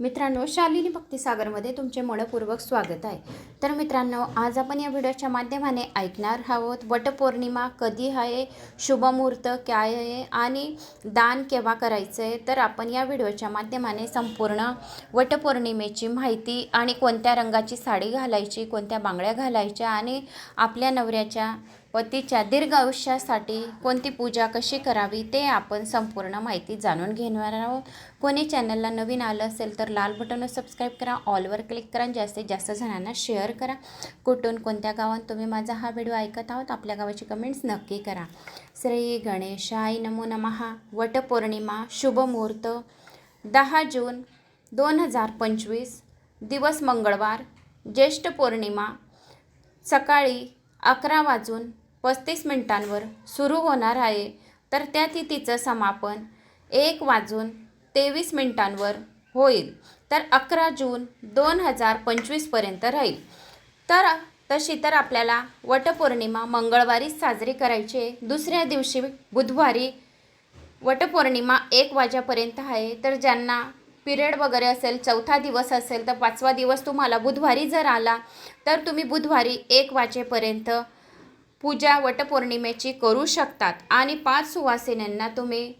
मित्रांनो शालिनी भक्तिसागरमध्ये तुमचे मनपूर्वक स्वागत आहे. तर मित्रांनो आज आपण या व्हिडिओच्या माध्यमाने ऐकणार आहोत वटपौर्णिमा कधी आहे शुभमुहूर्त काय आहे आणि दान केव्हा करायचं आहे तर आपण या व्हिडिओच्या माध्यमाने संपूर्ण वटपौर्णिमेची माहिती आणि कोणत्या रंगाची साडी घालायची कोणत्या बांगड्या घालायच्या आणि आपल्या नवऱ्याच्या पतीच्या दीर्घ आयुष्यासाठी कोणती पूजा कशी करावी ते आपण संपूर्ण माहिती जाणून घेणार आहोत. कोणी चॅनलला नवीन आलं असेल तर लाल बटनवर सबस्क्राईब करा ऑलवर क्लिक करा जास्तीत जास्त जणांना शेअर करा. कुठून कोणत्या गावात तुम्ही माझा हा व्हिडिओ ऐकत आहोत आपल्या गावाची कमेंट्स नक्की करा. श्री गणेशाय नमो नमहा वटपौर्णिमा शुभमुहूर्त दहा जून दोन हजार पंचवीस दिवस मंगळवार ज्येष्ठ पौर्णिमा सकाळी अकरा वाजून पस्तीस मिनिटांवर सुरू होणार आहे. तर त्या तिथीचं समापन एक वाजून तेवीस मिनिटांवर होईल. तर अकरा जून दोन हजार पंचवीसपर्यंत राहील. तर तशी तर आपल्याला वटपौर्णिमा मंगळवारीच साजरी करायची दुसऱ्या दिवशी बुधवारी वटपौर्णिमा एक वाजेपर्यंत आहे. तर ज्यांना पिरियड वगैरे असेल चौथा दिवस असेल तर पाचवा दिवस तुम्हाला बुधवारी जर आला तर तुम्ही बुधवारी एक वाजेपर्यंत पूजा वटपौर्णिमेची करू शकतात. आणि पाच सुवासिनींना तुम्ही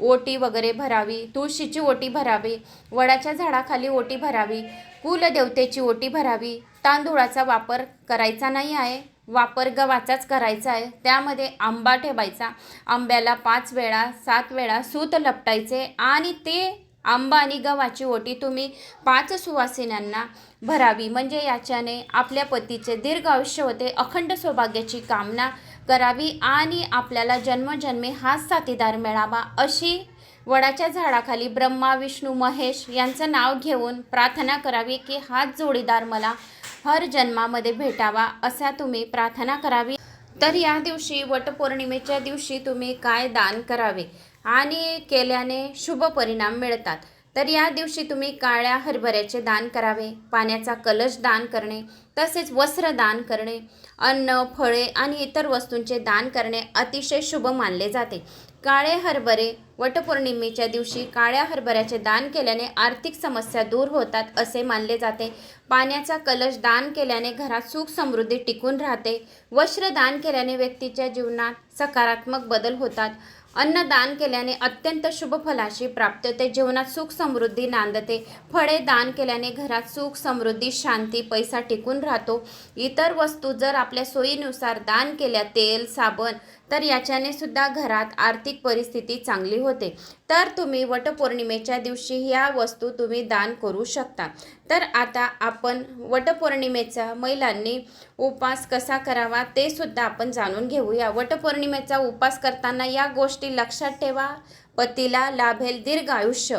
ओटी वगैरे भरावी तुळशीची ओटी भरावी वडाच्या झाडाखाली ओटी भरावी कुलदेवतेची ओटी भरावी तांदूळाचा वापर करायचा नाही आहे. वापर गव्हाचाच करायचा आहे. त्यामध्ये आंबा ठेवायचा. आंब्याला पाच वेळा सात वेळा सूत लपटायचे आणि ते आंबा आणि गव्हाची ओटी तुम्ही पाच सुवासिन्यांना भरावी. म्हणजे याच्याने आपल्या पतीचे दीर्घ आयुष्य होते अखंड सौभाग्याची कामना करावी आणि आपल्याला जन्मजन्मी हाच साथीदार मिळावा अशी वडाच्या झाडाखाली ब्रह्मा विष्णू महेश यांचं नाव घेऊन प्रार्थना करावी की हाच जोडीदार मला हर जन्मामध्ये भेटावा असा तुम्ही प्रार्थना करावी. तर या दिवशी वटपौर्णिमेच्या दिवशी तुम्ही काय दान करावे? आणि केल्याने शुभ परिणाम मिळतात. तर या दिवशी तुम्ही काळ्या हरभऱ्याचे दान करावे पाण्याचा कलश दान करणे तसेच वस्त्र दान करणे अन्न फळे आणि इतर वस्तूंचे दान करणे अतिशय शुभ मानले जाते. काळे हरभरे वटपौर्णिमेच्या दिवशी काळ्या हरभऱ्याचे दान केल्याने आर्थिक समस्या दूर होतात असे मानले जाते. पाण्याचा कलश दान केल्याने घरात सुख समृद्धी टिकून राहते. वस्त्र दान केल्याने व्यक्तीच्या जीवनात सकारात्मक बदल होतात. अन्नदान केल्याने अत्यंत शुभ फलाशी प्राप्ती होते. जीवनात सुख समृद्धी नांदते. फळे दान केल्याने घरात सुख समृद्धी शांती पैसा टिकून राहतो. इतर वस्तू जर आपल्या सोयीनुसार दान केल्या तेल साबण तर याच्याने सुद्धा घरात आर्थिक परिस्थिती चांगली होते. तर तुम्ही वटपौर्णिमेच्या दिवशी ह्या वस्तू तुम्ही दान करू शकता. तर आता आपण वटपौर्णिमेचा महिलांनी उपास कसा करावा ते सुद्धा आपण जाणून घेऊया. वटपौर्णिमेचा उपास करताना या गोष्टी लक्षात ठेवा. पतीला लाभेल दीर्घ आयुष्य.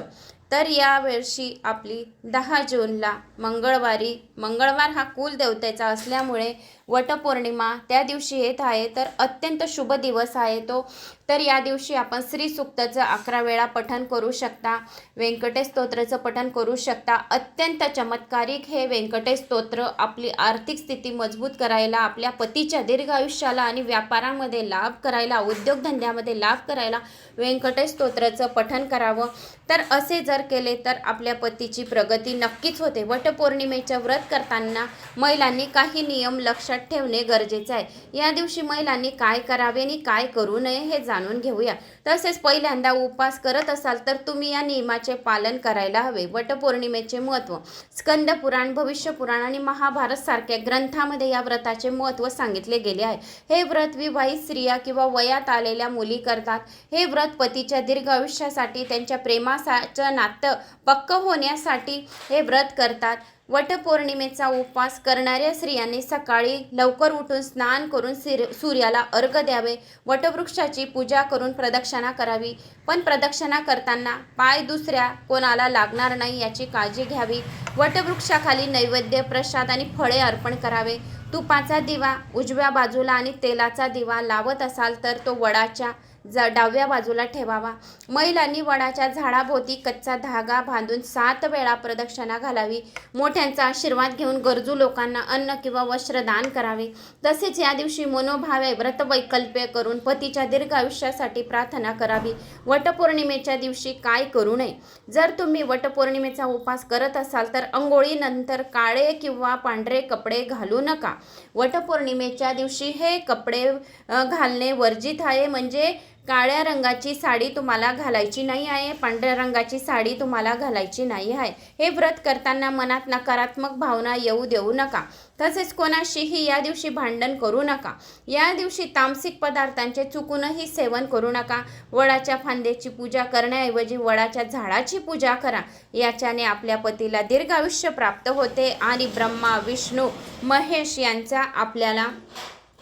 तर यावर्षी आपली दहा जूनला मंगळवारी मंगळवार हा कुलदेवतेचा असल्यामुळे वटपौर्णिमा त्या दिवशी येत आहे तर अत्यंत शुभ दिवस आहे तो. तर या दिवशी आपण श्री सुक्ताचं अकरा वेळा पठन करू शकता व्यंकटेश स्तोत्राचं पठन करू शकता. अत्यंत चमत्कारिक हे व्यंकटेश स्तोत्र आपली आर्थिक स्थिती मजबूत करायला आपल्या पतीच्या दीर्घ आयुष्याला आणि व्यापारामध्ये लाभ करायला उद्योगधंद्यामध्ये लाभ करायला व्यंकटेश स्तोत्राचं पठन करावं. तर असे जर केले तर आपल्या पतीची प्रगती नक्कीच होते. वटपौर्णिमेचं व्रत करताना महिलांनी काही नियम लक्षात ठेवणे गरजेचे आहे. या दिवशी महिलांनी काय करावे आणि काय करू नये हे जाणून घेऊया. तसेच पहिल्यांदा उपवास करत असाल तर तुम्ही या नियमाचे पालन करायला हवे. वटपौर्णिमेचे महत्त्व स्कंद पुराण भविष्य पुराण आणि महाभारत सारख्या ग्रंथामध्ये या व्रताचे महत्त्व सांगितले गेले आहे. हे व्रत विवाहित स्त्रिया किंवा वयात आलेल्या मुली करतात. हे व्रत पतीच्या दीर्घ आयुष्यासाठी त्यांच्या प्रेमाचं नातं पक्क होण्यासाठी हे व्रत करतात. वटपौर्णिमेचा उपवास करणाऱ्या स्त्रियांनी सकाळी लवकर उठून स्नान करून सिर सूर्याला अर्घ द्यावे. वटवृक्षाची पूजा करून प्रदक्षिणा करावी. पण प्रदक्षिणा करताना पाय दुसऱ्या कोणाला लागणार नाही याची काळजी घ्यावी. वटवृक्षाखाली नैवेद्य प्रसाद आणि फळे अर्पण करावे. तुपाचा दिवा उजव्या बाजूला आणि तेलाचा दिवा लावत असाल तर तो वडाच्या ज डाव्या बाजूला ठेवावा. महिलांनी वडाच्या झाडाभोवती कच्चा धागा बांधून सात वेळा प्रदक्षिणा घालावी. मोठ्यांचा आशीर्वाद घेऊन गरजू लोकांना अन्न किंवा वस्त्र दान करावे. तसेच या दिवशी मनोभावे व्रतवैकल्प्य करून पतीच्या दीर्घ आयुष्यासाठी प्रार्थना करावी. वटपौर्णिमेच्या दिवशी काय करू नये? जर तुम्ही वटपौर्णिमेचा उपास करत असाल तर अंघोळीनंतर काळे किंवा पांढरे कपडे घालू नका. वटपौर्णिमेच्या दिवशी हे कपडे घालणे वर्जित आहे. म्हणजे काळ्या रंगाची साडी तुम्हाला घालायची नाही आहे पांढऱ्या रंगाची साडी तुम्हाला घालायची नाही आहे. हे व्रत करताना मनात नकारात्मक भावना येऊ देऊ नका. तसेच कोणाशीही या दिवशी भांडण करू नका. या दिवशी तामसिक पदार्थांचे चुकूनही सेवन करू नका. वडाच्या फांद्याची पूजा करण्याऐवजी वडाच्या झाडाची पूजा करा. याच्याने आपल्या पतीला दीर्घ आयुष्य प्राप्त होते आणि ब्रह्मा विष्णू महेश यांचा आपल्याला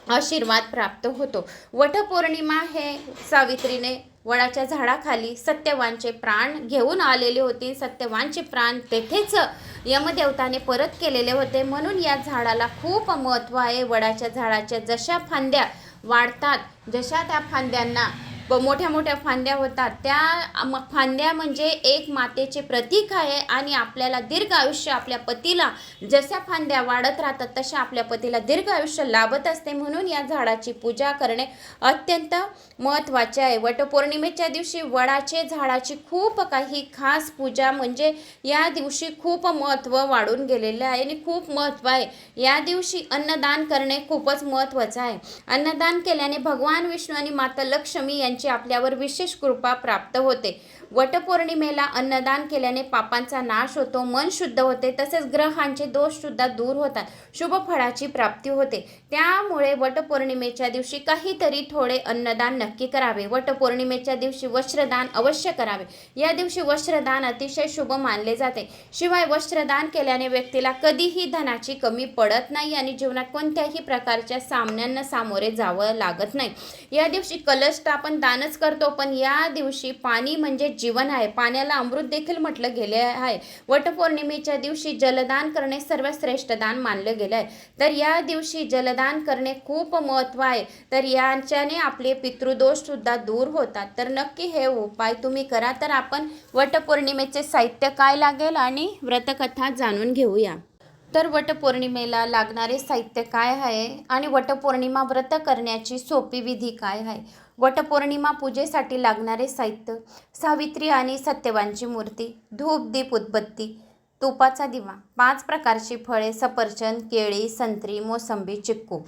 आशीर्वाद प्राप्त होतो. वटपौर्णिमा हे सावित्रीने वडाच्या झाडाखाली सत्यवानचे प्राण घेऊन आलेले होते. सत्यवानचे प्राण तेथेच यमदेवताने परत केलेले होते. म्हणून या झाडाला खूप महत्त्व आहे. वडाच्या झाडाच्या जशा फांद्या वाढतात जशा त्या फांद्यांना ब मोठ्या मोठ्या फांद्या होतात. त्या म- फांद्या म्हणजे एक मातेचे प्रतीक आहे आणि आपल्याला दीर्घ आयुष्य आपल्या पतीला जशा फांद्या वाढत राहतात तशा आपल्या पतीला दीर्घ आयुष्य लाभत असते. म्हणून या झाडाची पूजा करणे अत्यंत महत्त्वाचे आहे. वटपौर्णिमेच्या दिवशी वडाचे झाडाची खूप काही खास पूजा म्हणजे या दिवशी खूप महत्त्व वाढून गेलेलं आहे आणि खूप महत्त्व आहे. या दिवशी अन्नदान करणे खूपच महत्त्वाचं आहे. अन्नदान केल्याने भगवान विष्णू आणि माता लक्ष्मी यांनी यांची आपल्यावर विशेष कृपा प्राप्त होते. वटपौर्णिमेला अन्नदान केल्याने पापांचा नाश होतो मन शुद्ध होते तसेच ग्रहांचे दोष सुद्धा दूर होतात शुभ फळाची प्राप्ती होते. त्यामुळे वटपौर्णिमेच्या दिवशी काहीतरी थोडे अन्नदान नक्की करावे. वटपौर्णिमेच्या दिवशी वस्त्रदान अवश्य करावे. या दिवशी वस्त्रदान अतिशय शुभ मानले जाते. शिवाय वस्त्रदान केल्याने व्यक्तीला कधीही धनाची कमी पडत नाही आणि जीवनात कोणत्याही प्रकारच्या सामन्यांना सामोरे जावं लागत नाही. या दिवशी कलश तर आपण दानच करतो पण या दिवशी पाणी म्हणजे जीवन आहे. पाण्याला अमृत देखील म्हटलं गेले आहे. वटपौर्णिमेच्या दिवशी जलदान करणे सर्वश्रेष्ठ दान मानलं गेलं आहे तर या दिवशी जलदान करणे खूप महत्त्व आहे. तर याच्याने आपले पितृदोषसुद्धा दूर होतात. तर नक्की हे उपाय तुम्ही करा. तर आपण वटपौर्णिमेचे साहित्य काय लागेल आणि व्रतकथा जाणून घेऊया. तर वटपौर्णिमेला लागणारे साहित्य काय आहे आणि वटपौर्णिमा व्रत करण्याची सोपी विधी काय आहे? वटपौर्णिमा पूजेसाठी लागणारे साहित्य सावित्री आणि सत्यवानची मूर्ती धूप दीप उदबत्ती तुपाचा दिवा पाच प्रकारची फळे सफरचंद केळी संत्री मोसंबी चिक्कू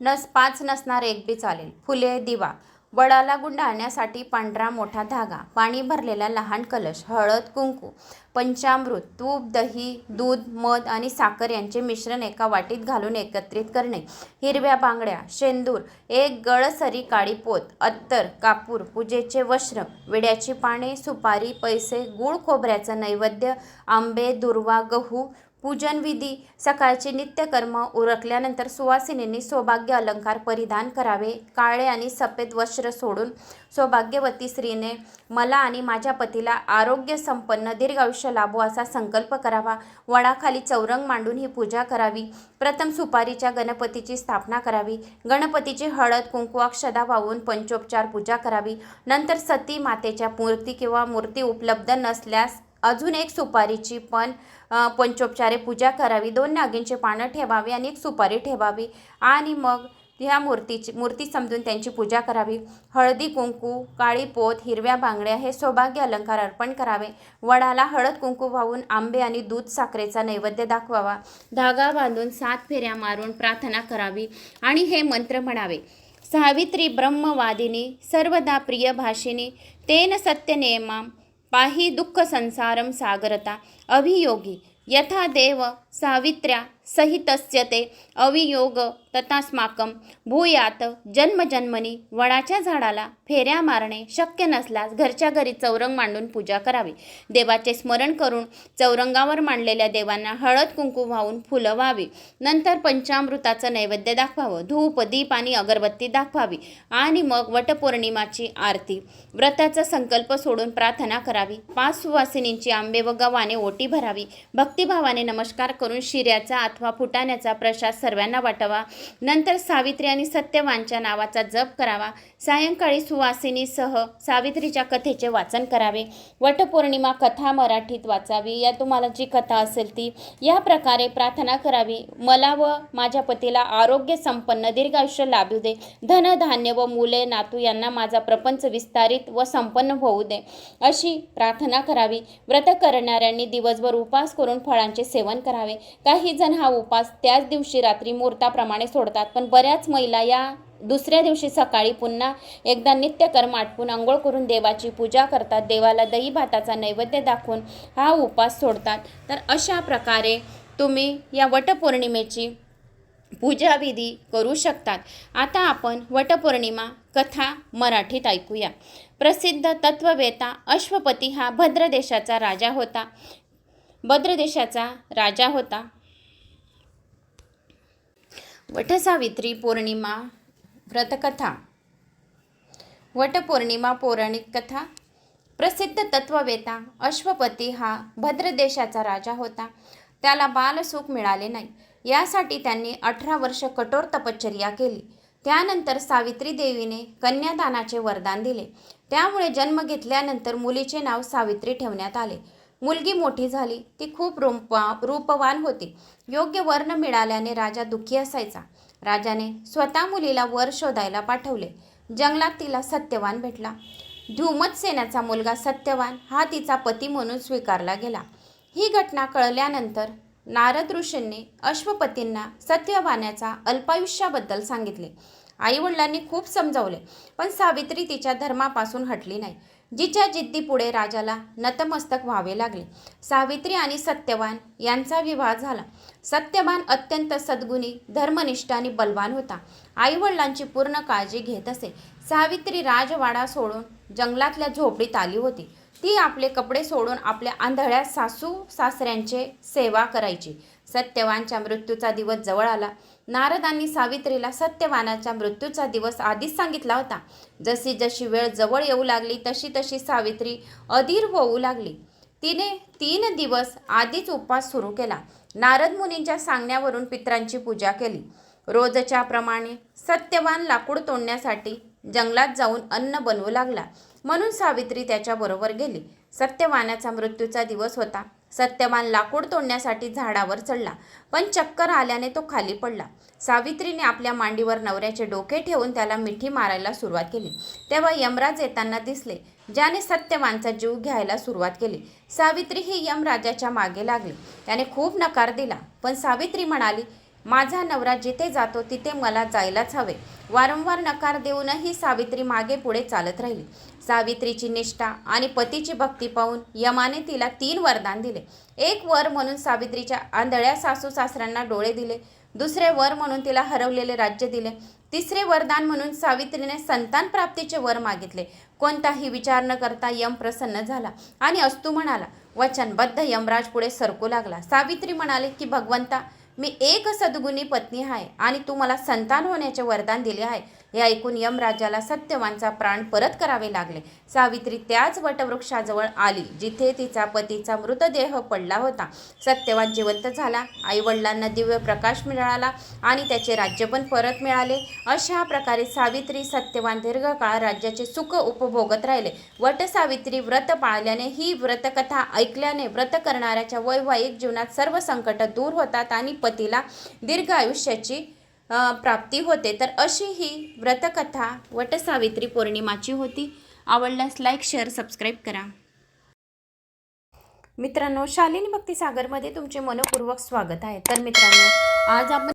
नस पाच नसणार एक बी चालेल. फुले दिवा वडाला गुंडाळण्यासाठी पांढरा मोठा धागा पाणी भरलेला लहान कलश हळद कुंकू पंचामृत तूप दही दूध मध आणि साखर यांचे मिश्रण एका वाटीत घालून एकत्रित करणे. हिरव्या बांगड्या शेंदूर एक गळसरी काळी पोत अत्तर कापूर पूजेचे वस्त्र विड्याची पाने सुपारी पैसे गुळ खोबऱ्याचं नैवेद्य आंबे दुर्वा गहू पूजन विधी सकाळचे नित्यकर्म उरकल्यानंतर सुवासिनींनी सौभाग्य अलंकार परिधान करावे. काळे आणि सफेद वस्त्र सोडून सौभाग्यवती स्त्रीने मला आणि माझ्या पतीला आरोग्य संपन्न दीर्घायुष्य लाभो असा संकल्प करावा. वडाखाली चौरंग मांडून ही पूजा करावी. प्रथम सुपारीच्या गणपतीची स्थापना करावी. गणपतीची हळद कुंकू अक्षदा वाहून पंचोपचार पूजा करावी. नंतर सती मातेच्या मूर्ती किंवा मूर्ती उपलब्ध नसल्यास अजून एक सुपारीची पण पंचोपचारे पूजा करावी. दोन नागिनचे पानं ठेवावी आणि एक सुपारी ठेवावी. आणि मग ह्या मूर्तीची मूर्ती समजून त्यांची पूजा करावी. हळदी कुंकू काळी पोत हिरव्या बांगड्या हे सौभाग्य अलंकार अर्पण करावे. वडाला हळद कुंकू वाहून आंबे आणि दूध साखरेचा नैवेद्य दाखवावा. धागा बांधून सात फेऱ्या मारून प्रार्थना करावी आणि हे मंत्र म्हणावे. सावित्री ब्रह्मवादिनी सर्वदा प्रिय भाषिनी तेन सत्यनेमां पाहि दुःख संसारम सागरता. अभियोगी यथा देव सावित्र्या सहितस्य ते अवियोग तथास्माकं भूयात जन्मजन्मनी वडाच्या झाडाला फेऱ्या मारणे शक्य नसल्यास घरच्या घरी चौरंग मांडून पूजा करावी. देवाचे स्मरण करून चौरंगावर मांडलेल्या देवांना हळद कुंकू वाहून फुलं व्हावी. नंतर पंचामृताचं नैवेद्य दाखवावं. धूप दीप आणि अगरबत्ती दाखवावी. आणि मग वटपौर्णिमाची आरती. व्रताचा संकल्प सोडून प्रार्थना करावी. पाच सुवासिनींची आंबे व गव्हाने ओटी भरावी. भक्तिभावाने नमस्कार करून शिऱ्याचा अथवा फुटाण्याचा प्रसाद सर्वांना वाटावा. नंतर सावित्री आणि सत्यवानच्या नावाचा जप करावा. सायंकाळी सुवासिनीसह सावित्रीच्या कथेचे वाचन करावे. वटपौर्णिमा कथा मराठीत वाचावी. या तुम्हाला जी कथा असेल ती या प्रकारे प्रार्थना करावी. मला व माझ्या पतीला आरोग्य संपन्न दीर्घ आयुष्य लाभू दे. धनधान्य व मुले नातू यांना माझा प्रपंच विस्तारित व संपन्न होऊ दे. अशी प्रार्थना करावी. व्रत करणाऱ्यांनी दिवसभर उपास करून फळांचे सेवन करावे. काही जण हा उपास त्याच दिवशी रात्री मुहूर्ताप्रमाणे सोडतात. पण बऱ्याच महिला या दुसऱ्या दिवशी सकाळी पुन्हा एकदा नित्यकर्म आटपून आंघोळ करून देवाची पूजा करतात. देवाला दही भाताचा नैवेद्य दाखवून हा उपास सोडतात. तर अशा प्रकारे तुम्ही या वटपौर्णिमेची पूजाविधी करू शकतात. आता आपण वटपौर्णिमा कथा मराठीत ऐकूया. प्रसिद्ध तत्ववेता अश्वपती हा भद्रदेशाचा राजा होता. भद्रदेशाचा राजा होता. वटसावित्री पौर्णिमा व्रतकथा. वटपौर्णिमा पौराणिक कथा. प्रसिद्ध तत्ववेता अश्वपती हा भद्रदेशाचा राजा होता. त्याला बालसुख मिळाले नाही. यासाठी त्यांनी अठरा वर्ष कठोर तपश्चर्या केली. त्यानंतर सावित्री देवीने कन्यादानाचे वरदान दिले. त्यामुळे जन्म घेतल्यानंतर मुलीचे नाव सावित्री ठेवण्यात आले. मुलगी मोठी झाली ती खूप रूपा रूपवान होती. योग्य वर्ण मिळाल्याने राजा दुःखी असायचा. राजाने स्वतः मुलीला वर शोधायला पाठवले. जंगलात तिला सत्यवान भेटला. धुमतसेनाचा मुलगा सत्यवान हा तिचा पती म्हणून स्वीकारला गेला. ही घटना कळल्यानंतर नारद ऋषींनी अश्वपतींना सत्यवानाच्या अल्पायुष्याबद्दल सांगितले. आईवडिलांनी खूप समजावले पण सावित्री तिच्या धर्मापासून हटली नाही. जिच्या जिद्दीपुढे राजाला नतमस्तक व्हावे लागले. सावित्री आणि सत्यवान यांचा विवाह झाला. सत्यवान अत्यंत सद्गुणी धर्मनिष्ठ आणि बलवान होता. आईवडिलांची पूर्ण काळजी घेत असे. सावित्री राजवाडा सोडून जंगलातल्या झोपडीत आली होती. ती आपले कपडे सोडून आपल्या आंधळ्या सासू सासऱ्यांचे सेवा करायची. सत्यवानच्या मृत्यूचा दिवस जवळ आला. नारदांनी सावित्रीला सत्यवानाच्या मृत्यूचा दिवस आधीच सांगितला होता. जशी जशी वेळ जवळ येऊ लागली तशी तशी सावित्री अधीर होऊ लागली. तिने तीन दिवस आधीच उपवास सुरू केला. नारद मुनींच्या सांगण्यावरून पित्रांची पूजा केली. रोजच्या प्रमाणे सत्यवान लाकूड तोडण्यासाठी जंगलात जाऊन अन्न बनवू लागला. म्हणून सावित्री त्याच्याबरोबर गेली. सत्यवानाचा मृत्यूचा दिवस होता. सत्यवान लाकूड तोडण्यासाठी झाडावर चढला. पण चक्कर आल्याने तो खाली पडला. सावित्रीने आपल्या मांडीवर नवऱ्याचे डोके ठेवून त्याला मिठी मारायला सुरुवात केली. तेव्हा यमराज येताना दिसले ज्याने सत्यवानचा जीव घ्यायला सुरुवात केली. सावित्री ही यमराजाच्या मागे लागली. त्याने खूप नकार दिला. पण सावित्री म्हणाली माझा नवरा जिथे जातो तिथे मला जायलाच हवे. वारंवार नकार देऊनही सावित्री मागे पुढे चालत राहिली. सावित्रीची निष्ठा आणि पतीची भक्ती पाहून यमाने तिला तीन वरदान दिले. एक वर म्हणून सावित्रीच्या आंधळ्या सासू सासऱ्यांना डोळे दिले. दुसरे वर म्हणून तिला हरवलेले राज्य दिले. तिसरे वरदान म्हणून सावित्रीने संतान प्राप्तीचे वर मागितले. कोणताही विचार न करता यम प्रसन्न झाला आणि अस्तू म्हणाला वचनबद्ध यमराज पुढे सरकू लागला. सावित्री म्हणाले की भगवंता मी एक सद्गुणी पत्नी आहे आणि तू मला संतान होण्याचे वरदान दिले आहे. हे ऐकून यमराजाला सत्यवानचा प्राण परत करावे लागले. सावित्री त्याच वटवृक्षाजवळ आली जिथे तिचा पतीचा मृतदेह पडला होता. सत्यवान जिवंत झाला आईवडिलांना दिव्य प्रकाश मिळाला आणि त्याचे राज्य पण परत मिळाले. अशा प्रकारे सावित्री सत्यवान दीर्घकाळ राज्याचे सुख उपभोगत राहिले. वट सावित्री व्रत पाळल्याने ही व्रतकथा ऐकल्याने व्रत करणाऱ्याच्या वैवाहिक जीवनात सर्व संकट दूर होतात आणि पतीला दीर्घ आयुष्याची प्राप्ती होते. तर अशी ही व्रतकथा वटसावित्री पौर्णिमाची होती. आवडल्यास लाईक शेअर सबस्क्राईब करा. मित्रांनो शालिनी भक्ती सागरमध्ये तुमचे मनपूर्वक स्वागत आहे. तर मित्रांनो आज आपण